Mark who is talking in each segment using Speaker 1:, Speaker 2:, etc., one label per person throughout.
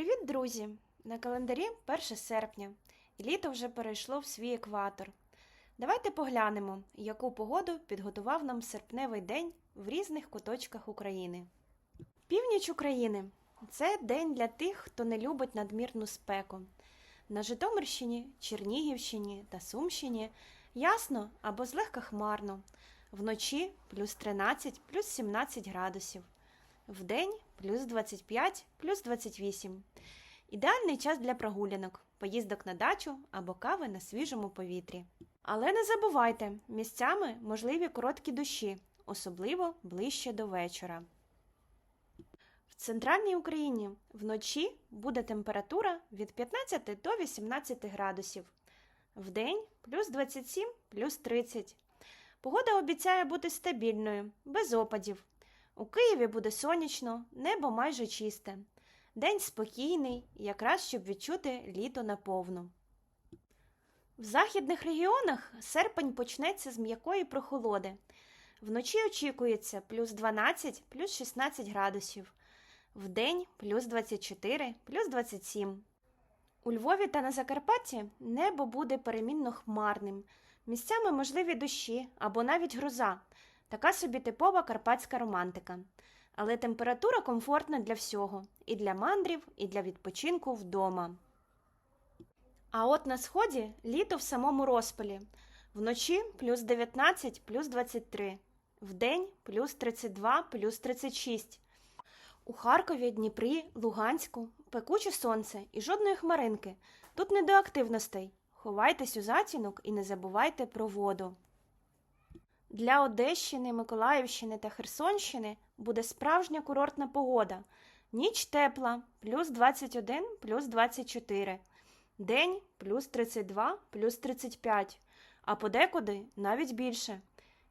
Speaker 1: Привіт, друзі! На календарі 1 серпня, літо вже перейшло в свій екватор. Давайте поглянемо, яку погоду підготував нам серпневий день в різних куточках України. Північ України це день для тих, хто не любить надмірну спеку. На Житомирщині, Чернігівщині та Сумщині ясно або злегка хмарно. Вночі плюс 13, плюс 17 градусів. Вдень плюс 25, плюс 28. Ідеальний час для прогулянок, поїздок на дачу або кави на свіжому повітрі. Але не забувайте, місцями можливі короткі дощі, особливо ближче до вечора. В центральній Україні вночі буде температура від 15 до 18 градусів. Вдень плюс 27, плюс 30. Погода обіцяє бути стабільною, без опадів. У Києві буде сонячно, небо майже чисте. День спокійний, якраз щоб відчути літо наповну. В західних регіонах серпень почнеться з м'якої прохолоди. Вночі очікується плюс 12, плюс 16 градусів. Вдень плюс 24, плюс 27. У Львові та на Закарпатті небо буде перемінно хмарним. Місцями можливі дощі або навіть гроза. Така собі типова карпатська романтика. Але температура комфортна для всього і для мандрів, і для відпочинку вдома. А от на сході літо в самому розпалі. Вночі плюс 19, плюс 23, вдень плюс 32, плюс 36. У Харкові, Дніпрі, Луганську пекуче сонце і жодної хмаринки. Тут не до активностей. Ховайтесь у затінок і не забувайте про воду. Для Одещини, Миколаївщини та Херсонщини буде справжня курортна погода. Ніч тепла, плюс 21, плюс 24. День плюс 32, плюс 35, а подекуди навіть більше.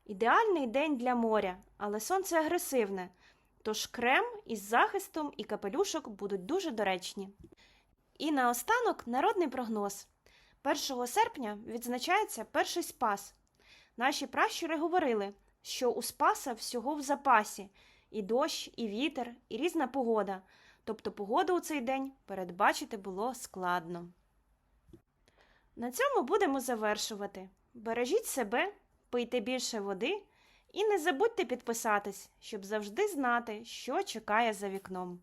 Speaker 1: Ідеальний день для моря, але сонце агресивне. Тож крем із захистом і капелюшок будуть дуже доречні. І наостанок народний прогноз. 1 серпня відзначається перший спас. Наші пращури говорили, що у Спаса всього в запасі і дощ, і вітер, і різна погода. Тобто погоду у цей день передбачити було складно. На цьому будемо завершувати. Бережіть себе, пийте більше води і не забудьте підписатись, щоб завжди знати, що чекає за вікном.